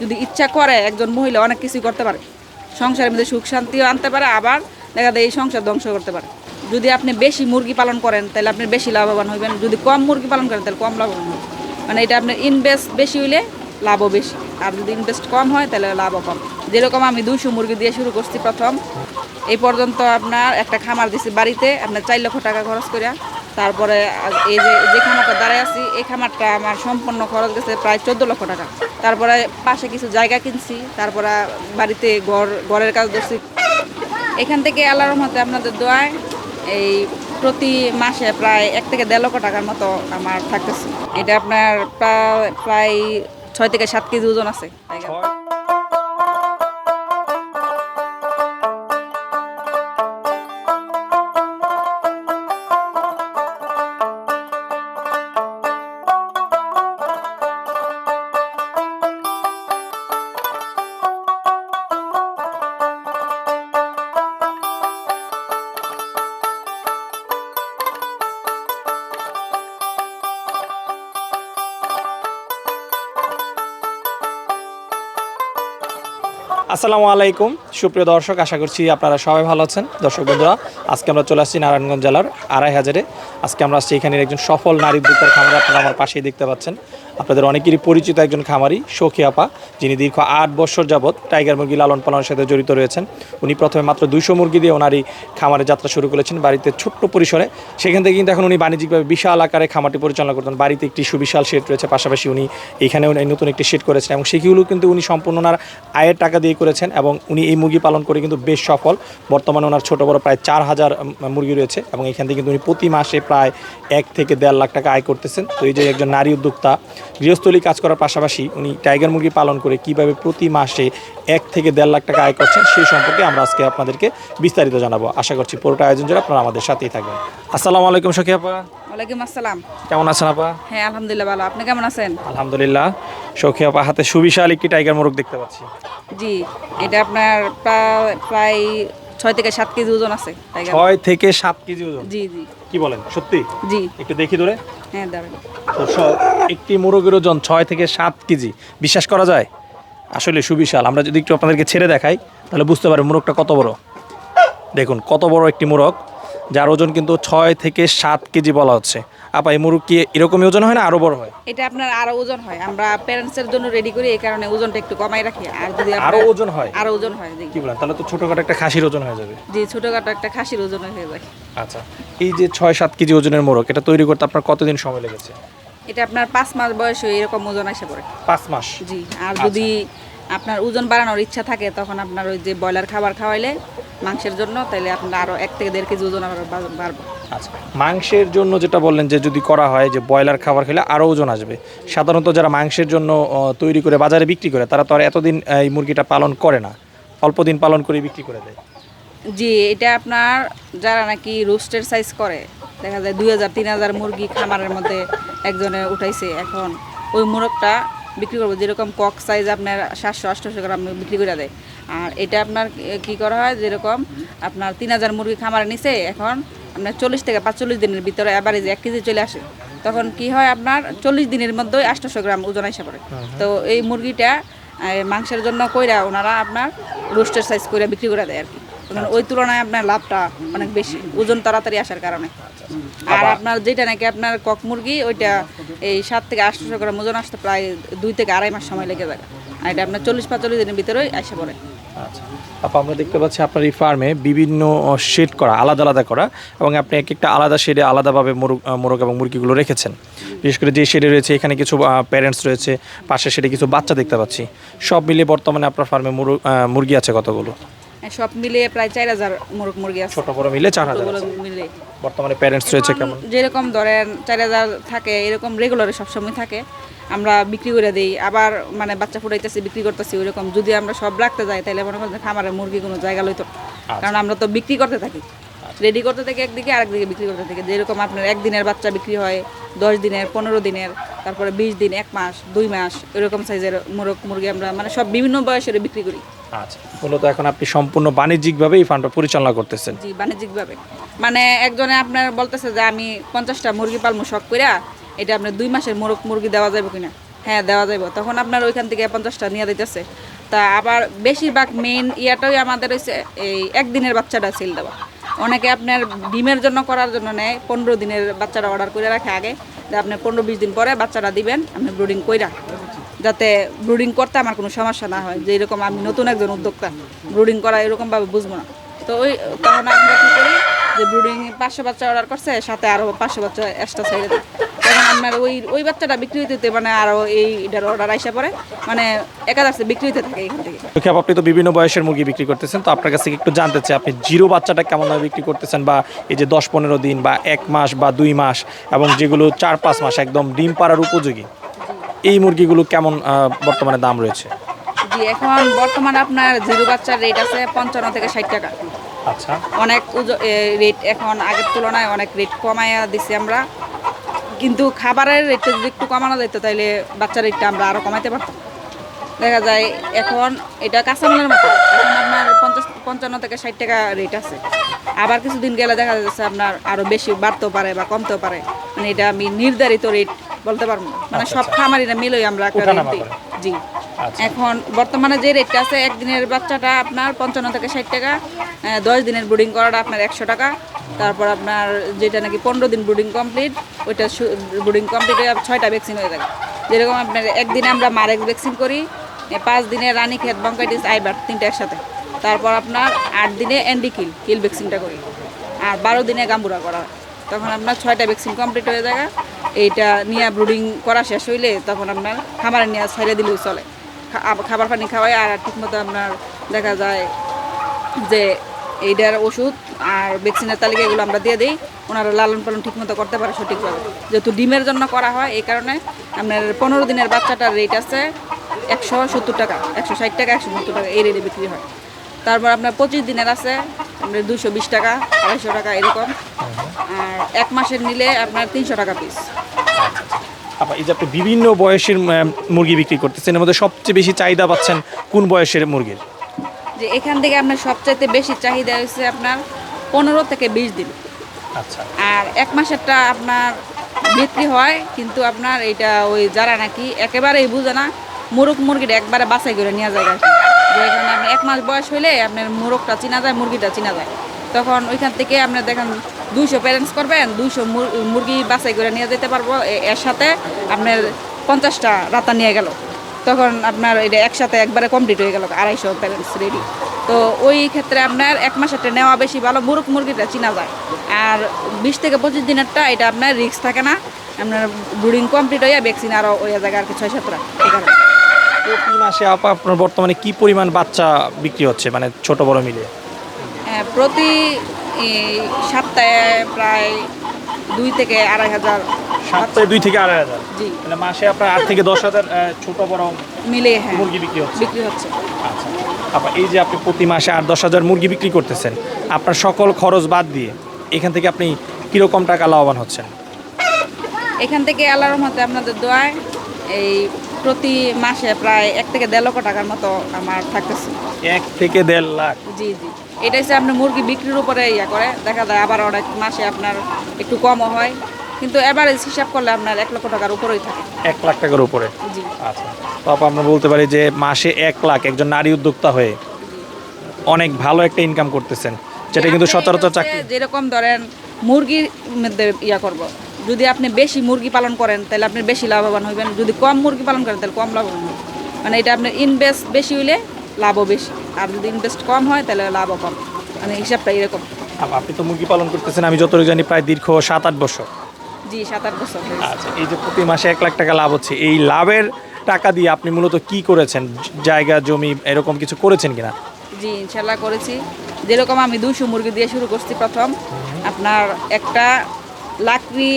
যদি ইচ্ছা করে একজন মহিলা অনেক কিছুই করতে পারে, সংসারের মধ্যে সুখ শান্তিও আনতে পারে, আবার দেখা যায় এই সংসার ধ্বংস করতে পারে। যদি আপনি বেশি মুরগি পালন করেন, তাহলে আপনি বেশি লাভবান হবেন যদি কম মুরগি পালন করেন, তাহলে কম লাভবান হবেন মানে এটা আপনার ইনভেস্ট বেশি হইলে লাভও বেশি। আর যদি ইনভেস্ট কম হয়, তাহলে লাভও কম। যেরকম আমি দুইশো মুরগি দিয়ে শুরু করছি প্রথম, এই পর্যন্ত আপনার একটা খামার দিছি বাড়িতে, আপনার চার লক্ষ টাকা খরচ করিয়া তারপরে এই যে যে খামারটা দাঁড়ায় আছি, এই খামারটা আমার সম্পূর্ণ খরচ গেছে প্রায় চোদ্দ লক্ষ টাকা। তারপরে পাশে কিছু জায়গা কিনছি, তারপরে বাড়িতে ঘর, ঘরের কাজ ধরছি এখান থেকে আল্লাহর রহমতে আপনাদের দোয়ায় এই প্রতি মাসে প্রায় এক থেকে দেড় লক্ষ টাকার মতো আমার থাকতেছে। এটা আপনার প্রায় প্রায় ছয় থেকে সাত কেজি ওজন আছে। আসসালামু আলাইকুম। সুপ্রিয় দর্শক, আশা করছি আপনারা সবাই ভালো আছেন। দর্শক বন্ধুরা, আজকে আমরা চলে আসছি নারায়ণগঞ্জ জেলার আড়াই হাজারে। আজকে আমরা আসছি এখানের একজন সফল নারী উদ্যোক্তার খামারে। আপনারা আমার পাশেই দেখতে পাচ্ছেন। আপনাদের অনেকেরই পরিচিত একজন খামারি, সখী আপা, যিনি দীর্ঘ আট বছর যাবৎ টাইগার মুরগি লালন পালনের সাথে জড়িত রয়েছেন। উনি প্রথমে মাত্র দুইশো মুরগি দিয়ে ওনারই খামারে যাত্রা শুরু করেছেন বাড়িতে ছোট্ট পরিসরে। সেখান থেকে কিন্তু এখন উনি বাণিজ্যিকভাবে বিশাল আকারে খামারটি পরিচালনা করতেন। বাড়িতে একটি সুবিশাল শেড রয়েছে, পাশাপাশি উনি এখানেও নতুন একটি শেড করেছেন এবং সেগুলো কিন্তু উনি সম্পূর্ণ ওনার আয়ের টাকা দিয়ে করেছেন এবং উনি এই মুরগি পালন করে কিন্তু বেশ সফল। বর্তমানে ওনার ছোট বড় প্রায় চার হাজার মুরগি রয়েছে এবং এখান থেকে কিন্তু উনি প্রতি মাসে প্রায় এক থেকে দেড় লাখ টাকা আয় করতেছেন। তো এই যে একজন নারী উদ্যোক্তা গৃহস্থলী কাজ করার পাশাপাশি উনি টাইগার মুরগি পালন করে কীভাবে প্রতি মাসে এক থেকে দেড় লাখ টাকা আয় করছেন সেই সম্পর্কে আমরা আজকে আপনাদেরকে বিস্তারিত জানাব। আশা করছি পুরোটা আয়োজন জন্য আপনারা আমাদের সাথেই থাকবেন। আসসালামু আলাইকুম সখী আপা। ওয়ালাইকুম আসসালাম। কেমন আছেন আপা? হ্যাঁ আলহামদুলিল্লাহ ভালো। আপনি কেমন আছেন? আলহামদুলিল্লাহ। সখী আপা হাতে সুবিশাল একটি টাইগার মোরগ দেখতে পাচ্ছি। জি এটা আপনার প্রায় প্রায় ছয় থেকে সাত কেজি ওজন আছে ছয় থেকে সাত কেজি ওজন? জি জি। কি বলেন? সত্যি? জি। একটু দেখি ধরে। হ্যাঁ দাঁড়ান। একটি মোরগের ওজন ছয় থেকে সাত কেজি। বিশ্বাস করা যায়? আসলে সুবিশাল। আমরা যদি একটু আপনাদেরকে ছেড়ে দেখাই তাহলে বুঝতে পারবেন মোরগটা কত বড়। দেখুন কত বড় একটি মোরগ। যার ওজন কিন্তু ছয় থেকে সাত কেজি বলা হচ্ছে। আপা এই মোরগ কি এরকমই ওজন হয় না আরও বড় হয়? এটা আপনার আরও ওজন হয়। আমরা প্যারেন্টসের জন্য রেডি করি এই কারণে ওজনটা একটু কমাই রাখি। আর যদি আরও ওজন হয়? আরও ওজন হয় জি কি বলেন? তাহলে তো ছোটখাটো একটা খাসির ওজন হয়ে যাবে। জি ছোটখাটো একটা খাসির ওজন হয়ে যায় আচ্ছা এই যে ছয় সাত কেজি ওজনের মোরগ এটা তৈরি করতে আপনার কতদিন সময় লেগেছে? এটা আপনার পাঁচ মাস বয়স এরকম ওজন আসে পড়ে। পাঁচ মাস? জি আর যদি আপনার ওজন বাড়ানোর ইচ্ছা থাকে তখন আপনার ওই যে ব্রয়লার খাবার খাওয়াইলে মাংসের জন্য তাহলে আপনার আরও এক থেকে দেড় কেজি ওজন আবার বা- বাড়বে। আচ্ছা মাংসের জন্য যেটা বললেন যে যদি করা হয় যে ব্রয়লার খাবার খেলে আরও ওজন আসবে সাধারণত যারা মাংসের জন্য তৈরি করে বাজারে বিক্রি করে তারা তো আর এতদিন এই মুরগিটা পালন করে না অল্প দিন পালন করে বিক্রি করে দেয়। জি এটা আপনার যারা নাকি রোস্টের সাইজ করে দেখা যায় দুই হাজার তিন হাজার মুরগি খামারের মধ্যে একজনে উঠাইছে এখন ওই মুরগটা বিক্রি করব। যেরকম কক সাইজ আপনার সাতশো আটশোশো গ্রাম বিক্রি করে দেয়। আর এটা আপনার কি করা হয়? যেরকম আপনার তিন হাজার মুরগি খামারে নিছে এখন আপনার চল্লিশ থেকে পাঁচচল্লিশ দিনের ভিতরে যে এক কেজি চলে আসে। তখন কি হয় আপনার চল্লিশ দিনের মধ্যে আটশোশো গ্রাম ওজন এসে পড়ে। তো এই মুরগিটা মাংসের জন্য কইরা ওনারা আপনার রোস্টের সাইজ করে বিক্রি করে দেয় আর কি। ওই তুলনায় আপনার লাভটা অনেক বেশি ওজন তাড়াতাড়ি আসার কারণে। আর আপনার যেটা নাকি আপনার কক মুরগি ওইটা এই সাত থেকে আটশোশো গ্রাম ওজন আসতে প্রায় দুই থেকে আড়াই মাস সময় লেগে যায়। আর এটা আপনার চল্লিশ পাঁচচল্লিশ দিনের ভিতরেই আসে পড়ে। আচ্ছা। আপা আমরা দেখতে পাচ্ছি আপনার এই ফার্মে বিভিন্ন শেড করা আলাদা আলাদা করা এবং আপনি এক একটা আলাদা শেডে আলাদাভাবে মোরগ মোরগ এবং মুরগিগুলো রেখেছেন। বিশেষ করে যে শেডে রয়েছে এখানে কিছু প্যারেন্টস রয়েছে পাশে শেডে কিছু বাচ্চা দেখতে পাচ্ছি। সব মিলিয়ে বর্তমানে আপনার ফার্মে মুরগি আছে কতগুলো? সব মিলিয়ে প্রায় চার হাজার মোরগ মুরগি আছে। ছোট বড় মিলে চার হাজার মিলে বর্তমানে প্যারেন্টস রয়েছে কেমন? যেরকম ধরেন চার হাজার থাকে এরকম রেগুলারে সবসময় থাকে। আমরা বিক্রি করে দিই। আবার মানে বাচ্চা ফুটাইতেছি বিক্রি করতেছি ওইরকম। যদি আমরা সব রাখতে যাই তাহলে মনে করেন খামারের মুরগি কোনো জায়গা লইতো কারণ আমরা তো বিক্রি করতে থাকি। রেডি করতে থাকি একদিকে আরেকদিকে বিক্রি করতে থাকি। যেরকম আপনার একদিনের বাচ্চা বিক্রি হয় দশ দিনের পনেরো দিনের তারপরে বিশ দিন এক মাস দুই মাস এরকম সাইজের মোরগ মুরগি আমরা মানে সব বিভিন্ন বয়সের বিক্রি করি। আচ্ছা মূলত এখন আপনি সম্পূর্ণ বাণিজ্যিকভাবে এই ফার্মটা পরিচালনা করতেছেন। জি, বাণিজ্যিকভাবে। মানে একজনে আপনার বলতেছে যে আমি পঞ্চাশটা মুরগি পালমু শখ কইরা, এটা আপনার দুই মাসের মোরগ, মুরগি দেওয়া যাবে কিনা? হ্যাঁ দেওয়া যাবে তখন আপনার ওইখান থেকে পঞ্চাশটা নিয়ে দিতেছে তা আবার বেশিরভাগ মেইন ইয়াটাই আমাদের হচ্ছে এই একদিনের বাচ্চাটা সেল দেওয়া। অনেকে আপনার ডিমের জন্য করার জন্য নেয়, পনেরো দিনের বাচ্চাটা অর্ডার করে রাখে আগে। আপনি পনেরো, বিশ দিন পরে বাচ্চাটা দিবেন, আপনি ব্রুডিং কইরা। যাতে ব্রুডিং করতে আমার কোনো সমস্যা না হয়, যে এরকম আমি নতুন একজন উদ্যোক্তা ব্রুডিং করা এরকমভাবে বুঝব না। তো ওই তখন আমরা কী করি, যে ব্রুডিং পাঁচশো বাচ্চা অর্ডার করছে, সাথে আরও পাঁচশো বাচ্চা এক্সট্রা সাইডে দেয়। তখন আপনার ওই ওই বাচ্চাটা বিক্রি হইতে মানে আরও এই এটার অর্ডার আইসা পরে মানে একাদার্সে বিক্রি হইতে থাকে এখান থেকে। আপনি তো বিভিন্ন বয়সের মুরগি বিক্রি করতেছেন, তো আপনার কাছ একটু জানতে চাই, আপনি জিরো বাচ্চাটা কেমন দামে বিক্রি করতেছেন, বা এই যে দশ পনেরো দিন, বা এক মাস, বা দুই মাস, এবং যেগুলো চার পাঁচ মাস একদম ডিম পাড়ার উপযোগী? এই মুরগিগুলো কেমন বর্তমানে দাম রয়েছে? জি এখন বর্তমানে আপনার জিরো বাচ্চার রেট আছে পঞ্চান্ন থেকে ষাট টাকা। আচ্ছা। অনেক রেট এখন আগের তুলনায় অনেক রেট কমাইয়া দিছি আমরা। কিন্তু খাবারের রেটটা যদি একটু কমানো যেত তাহলে বাচ্চার রেটটা আমরা আরও কমাইতে পারতাম। দেখা যায় এখন এটা কাঁচামালের মতো। এখন আপনার পঞ্চাশ পঞ্চান্ন থেকে ষাট টাকা রেট আছে। আবার কিছুদিন গেলে দেখা যাচ্ছে আপনার আরও বেশি বাড়তেও পারে বা কমতেও পারে। মানে এটা আমি নির্ধারিত রেট বলতে পারব না। মানে আচ্ছা, সব আচ্ছা। খামারিরা মিলেই আমরা একটা রেট দিই জি। আচ্ছা। এখন বর্তমানে যে রেটটা আছে একদিনের বাচ্চাটা আপনার পঞ্চান্ন থেকে ষাট টাকা দশ দিনের ব্রুডিং করাটা আপনার একশো টাকা তারপর আপনার যেটা নাকি পনেরো দিন ব্রুডিং কমপ্লিট ওইটা ব্রুডিং কমপ্লিট হয়ে ছয়টা ভ্যাকসিন হয়ে যাবে। যেরকম আপনার একদিনে আমরা মারেক ভ্যাকসিন করি পাঁচ দিনে রানী খেত বঙ্কাইটিস আইবার তিনটা একসাথে। তারপর আপনার আট দিনে অ্যান্ডি কিল কিল ভ্যাকসিনটা করি। আর বারো দিনে গাম্বুরা করা হয়। তখন আপনার ছয়টা ভ্যাকসিন কমপ্লিট হয়ে যায় এইটা নিয়ে ব্রুডিং করা শেষ হইলে তখন আপনার খামারে নিয়ে ছেড়ে দিলেও চলে। খাবার পানি খাওয়াই আর ঠিকমতো আপনার দেখা যায় যে এইটার ওষুধ আর ভ্যাকসিনের তালিকা এগুলো আমরা দিয়ে দিই। ওনারা লালন পালন ঠিকমতো করতে পারে সঠিকভাবে। যেহেতু ডিমের জন্য করা হয়, এই কারণে আপনার পনেরো দিনের বাচ্চাটার রেট আছে একশো সত্তর টাকা, একশো ষাট টাকা, একশো সত্তর টাকা এই রেটে বিক্রি হয়। তারপর আপনার পঁচিশ দিনের আছে, আপনার দুশো বিশ টাকা, আড়াইশো টাকা এরকম। আর এক মাসের নিলে আপনার তিনশো টাকা পিস আবার এই যে আপনি বিভিন্ন বয়সের মুরগি বিক্রি করতেছেন এর মধ্যে সবচেয়ে বেশি চাহিদা পাচ্ছেন কোন বয়সের মুরগির? যে এখান থেকে আপনার সবচাইতে বেশি চাহিদা হচ্ছে আপনার পনেরো থেকে বিশ দিন। আচ্ছা। আর এক মাসেরটা আপনার বিক্রি হয় কিন্তু আপনার এটা ওই যারা নাকি একেবারেই বুঝে না মুরগ মুরগিটা একবারে বাছাই করে নেওয়া যায় যে এখানে আপনি এক মাস বয়স হইলে আপনার মুরগটা চিনা যায় মুরগিটা চিনা যায়। তখন ওইখান থেকে আপনি দেখেন দুইশো প্যারেন্টস করবেন দুইশো মুরগি বাছাই করে নিয়ে যেতে পারব। এর সাথে আপনার পঞ্চাশটা রাতা নিয়ে গেল। তখন আপনার এটা একসাথে একবারে কমপ্লিট হয়ে গেল আড়াইশো প্যারেন্টস রেডি তো ওই ক্ষেত্রে আপনার এক মাসেরটা নেওয়া বেশি ভালো মুরগ মুরগিটা চিনা যায়। আর বিশ থেকে পঁচিশ দিনেরটা এটা আপনার রিস্ক থাকে না। আপনার ব্রুডিং কমপ্লিট হয়ে ভ্যাকসিন আরও ওই জায়গায় আর কি ছয় সাতটা। প্রতি মাসে আপা আপনার বর্তমানে কি পরিমাণ বাচ্চা বিক্রি হচ্ছে মানে ছোট বড় মিলিয়ে? হ্যাঁ, প্রতি সপ্তাহে প্রায় দুই থেকে আড়াই হাজার সপ্তাহে দুই থেকে আড়াই হাজার? জি। মানে মাসে আপনার আট থেকে দশ হাজার ছোট বড় মিলে হ্যাঁ। মুরগি বিক্রি হচ্ছে? বিক্রি হচ্ছে। আচ্ছা। আপা এই যে আপনি প্রতি মাসে আট দশ হাজার মুরগি বিক্রি করতেছেন আপনার সকল খরচ বাদ দিয়ে এখান থেকে আপনি কীরকম টাকা লাভবান হচ্ছেন? এখান থেকে আল্লাহর রহমতে আপনাদের দোয়ায় এই প্রতি মাসে প্রায় এক থেকে দেড় লক্ষ টাকার মতো আমার থাকতেছে। এক থেকে দেড় লাখ? জি জি। এটা হচ্ছে আপনার মুরগি বিক্রির উপরে ইয়া করে। দেখা যায় আবার অনেক মাসে আপনার একটু কমও হয়। কিন্তু এভারেজ হিসাব করলে আপনার এক লক্ষ টাকার উপরেই থাকে। এক লাখ টাকার উপরে? জি। আচ্ছা। তো আমরা বলতে পারি যে মাসে এক লাখ একজন নারী উদ্যোক্তা হয়ে অনেক ভালো একটা ইনকাম করতেছেন। যেটা কিন্তু সচরাচর চাকরি যেরকম ধরেন মুরগির মধ্যে ইয়া করব। যদি আপনি বেশি মুরগি পালন করেন তাহলে আপনি বেশি লাভবান হবেন যদি কম মুরগি পালন করেন তাহলে কম লাভবান হবেন মানে এটা আপনার ইনভেস্ট বেশি হইলে লাভও বেশি। আর যদি ইনভেস্ট কম হয় তাহলে লাভও কম। মানে হিসাবটা এরকম। আপনি তো মুরগি পালন করতেছেন আমি যতটুকু জানি প্রায় দীর্ঘ সাত আট বছর। জি সাত আট বছর। আচ্ছা এই যে প্রতি মাসে এক লাখ টাকা লাভ হচ্ছে এই লাভের টাকা দিয়ে আপনি মূলত কি করেছেন? জায়গা জমি এরকম কিছু করেছেন কিনা? জি ইনশাল্লাহ করেছি। যেরকম আমি দুশো মুরগি দিয়ে শুরু করছি প্রথম। আপনার একটা লাকড়ি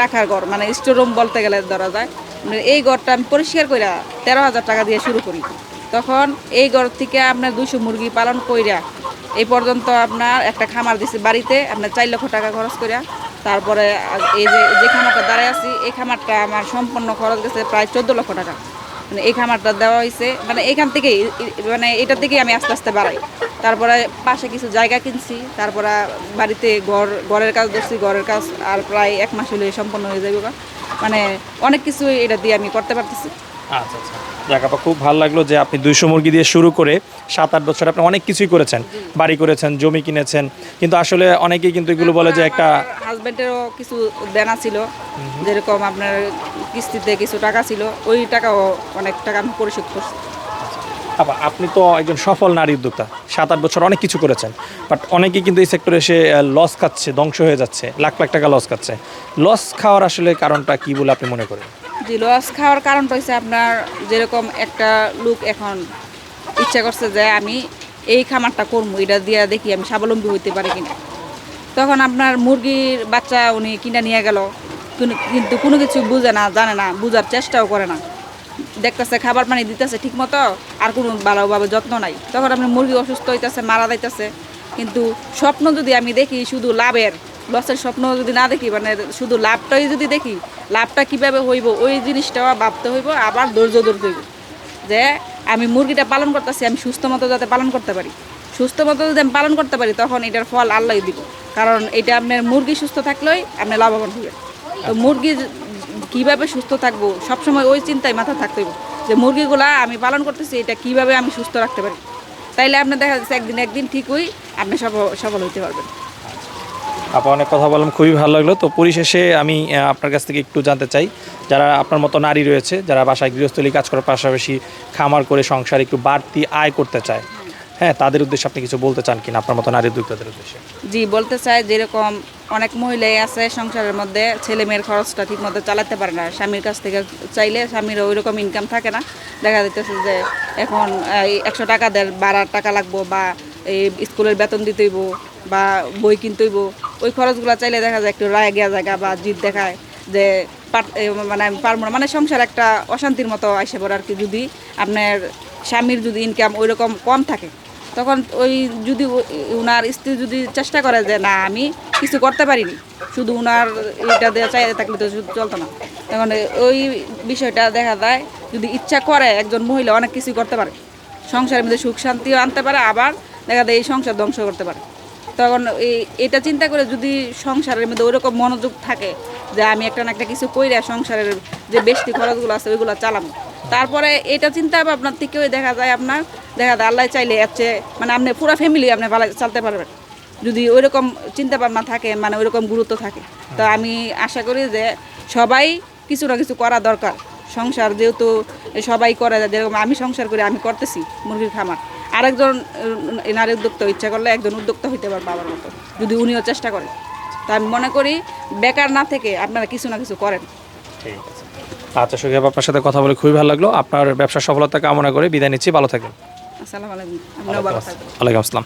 রাখার ঘর মানে স্টোর রুম বলতে গেলে ধরা যায়। মানে এই ঘরটা আমি পরিষ্কার করে তেরো হাজার টাকা দিয়ে শুরু করি। তখন এই ঘর থেকে আপনার দুশো মুরগি পালন কইরা এই পর্যন্ত আপনার একটা খামার দিছি বাড়িতে আপনার চার লক্ষ টাকা খরচ কইরা। তারপরে এই যে যে খামারটা দাঁড়ায় আছি, এই খামারটা আমার সম্পূর্ণ খরচ গেছে প্রায় চোদ্দ লক্ষ টাকা। মানে এই খামারটা দেওয়া হয়েছে মানে এখান থেকেই মানে এটা থেকেই আমি আস্তে আস্তে বাড়াই। তারপরে পাশে কিছু জায়গা কিনছি তারপরে বাড়িতে ঘর ঘরের কাজ ধরছি ঘরের কাজ আর প্রায় এক মাস হলে সম্পন্ন হয়ে যাবে। মানে অনেক কিছু এটা দিয়ে আমি করতে পারতেছি। আচ্ছা আচ্ছা। যাক আপা খুব ভালো লাগল যে আপনি দুইশো মুরগি দিয়ে শুরু করে সাত আট বছর আপনি অনেক কিছুই করেছেন। বাড়ি করেছেন জমি কিনেছেন। কিন্তু আসলে অনেকেই কিন্তু এগুলো বলে যে একটা হাজব্যান্ডেরও কিছু দেনা ছিল যেরকম আপনার কিস্তিতে কিছু টাকা ছিল ওই টাকাও অনেক টাকা আমি পরিশোধ করছি। আপা আপনি তো একজন সফল নারী উদ্যোক্তা, সাত, আট বছর অনেক কিছু করেছেন বাট অনেকেই কিন্তু এই সেক্টরে এসে লস খাচ্ছে, ধ্বংস হয়ে যাচ্ছে, লাখ লাখ টাকা লস খাচ্ছে। লস খাওয়ার আসলে কারণটা কি বলে আপনি মনে করেন? জি লস খাওয়ার কারণটা হচ্ছে আপনার যেরকম একটা লোক এখন ইচ্ছা করছে যে আমি এই খামারটা করব, এটা দিয়ে দেখি আমি স্বাবলম্বী হইতে পারি কিনা। তখন আপনার মুরগির বাচ্চা উনি কিনে নিয়ে গেল কিন্তু কোনো কিছু বুঝে না, জানে না, বুঝার চেষ্টাও করে না। দেখতেছে, খাবার পানি দিতেছে ঠিক মতো আর কোনো ভালোভাবে যত্ন নাই। তখন আপনার মুরগি অসুস্থ হইতেছে, মারা যাইতেছে। কিন্তু স্বপ্ন যদি আমি দেখি, শুধু লাভের, লসের স্বপ্ন যদি না দেখি মানে শুধু লাভটাই যদি দেখি, লাভটা কীভাবে হইব, ওই জিনিসটাও ভাবতে হইব, আবার ধৈর্য ধরতে হইব। যে আমি মুরগিটা পালন করতেছি, আমি সুস্থ মতো যাতে পালন করতে পারি। সুস্থ মতো যদি আমি পালন করতে পারি, তখন এটার ফল আল্লাহ দিব। কারণ এটা আপনার মুরগি সুস্থ থাকলেই আপনি লাভবান হবেন তো মুরগি কীভাবে সুস্থ থাকব? সবসময় ওই চিন্তায় মাথা থাকতে হবে যে মুরগিগুলা আমি পালন করতেছি, এটা কীভাবে আমি সুস্থ রাখতে পারি? তাইলে আপনার দেখা যাচ্ছে একদিন একদিন ঠিকই আপনি সফল হইতে পারবেন। আপা, অনেক কথা বললাম, খুবই ভালো লাগল। তো পরিশেষে আমি আপনার কাছ থেকে একটু জানতে চাই, যারা আপনার মতো নারী রয়েছে, যারা বাসায় গৃহস্থলী কাজ করার পাশাপাশি খামার করে সংসার একটু বাড়তি আয় করতে চায় হ্যাঁ তাদের উদ্দেশ্যে আপনি কিছু বলতে চান কিনা? আপনার মতো নারী উদ্যোক্তাদের উদ্দেশ্যে। জি, বলতে চাই যেরকম অনেক মহিলাই আছে সংসারের মধ্যে ছেলে মেয়ের খরচটা ঠিক মতো চালাতে পারে না। স্বামীর কাছ থেকে চাইলে স্বামীর ওই রকম ইনকাম থাকে না। দেখা যাইতেছে যে এখন একশো টাকা দেয় বাড়ার টাকা লাগবো বা এই স্কুলের বেতন দিতে হইব বা বই কিনতে হইব, ওই খরচগুলো চাইলে দেখা যায় একটু রায় গিয়া জায়গা বা জিদ দেখায় যে মানে আমি পারব না। মানে সংসার একটা অশান্তির মতো আইসে পড়ে আর কি। যদি আপনার স্বামীর যদি ইনকাম ওই রকম কম থাকে তখন ওই যদি উনার স্ত্রী যদি চেষ্টা করে যে না, আমি কিছু করতে পারিনি, শুধু উনার এটা দিয়ে চাইতে থাকলে তো শুধু চলতো না। তখন ওই বিষয়টা দেখা যায়, যদি ইচ্ছা করে একজন মহিলা অনেক কিছু করতে পারে, সংসারের মধ্যে সুখ শান্তিও আনতে পারে, আবার দেখা যায় এই সংসার ধ্বংস করতে পারে। তখন এই, এটা চিন্তা করে যদি সংসারের মধ্যে ওইরকম মনোযোগ থাকে, যে আমি একটা না একটা কিছু কইরা সংসারের যে বেশি খরচগুলো আছে, ওইগুলো চালাবো। তারপরে এটা চিন্তা ভাবনার থেকেও দেখা যায় আপনার, দেখা যায় আল্লাহ চাইলে চেয়ে মানে আপনি পুরো ফ্যামিলি আপনি ভালো চালতে পারবেন। যদি ওইরকম চিন্তা ভাবনা থাকে মানে ওইরকম গুরুত্ব থাকে। তো আমি আশা করি যে সবাই কিছু না কিছু করা দরকার। সংসার যেহেতু সবাই করে, যেরকম আমি সংসার করে, আমি করতেছি মুরগির খামার। আরেকজন নারী উদ্যোক্তা ইচ্ছা করলে একজন উদ্যোক্তা হইতে পারে বাবার মতো, যদি উনিও চেষ্টা করে। তা আমি মনে করি, বেকার না থেকে আপনারা কিছু না কিছু করেন। ঠিক আছে। আচ্ছা সুখেব আপনার সাথে কথা বলে খুবই ভালো লাগল। আপনার ব্যবসার সফলতা কামনা করে বিদায় নিচ্ছি। ভালো থাকবেন। আসসালামু আলাইকুম। আপনিও ভালো থাকবেন। ওয়ালাইকুম আসসালাম।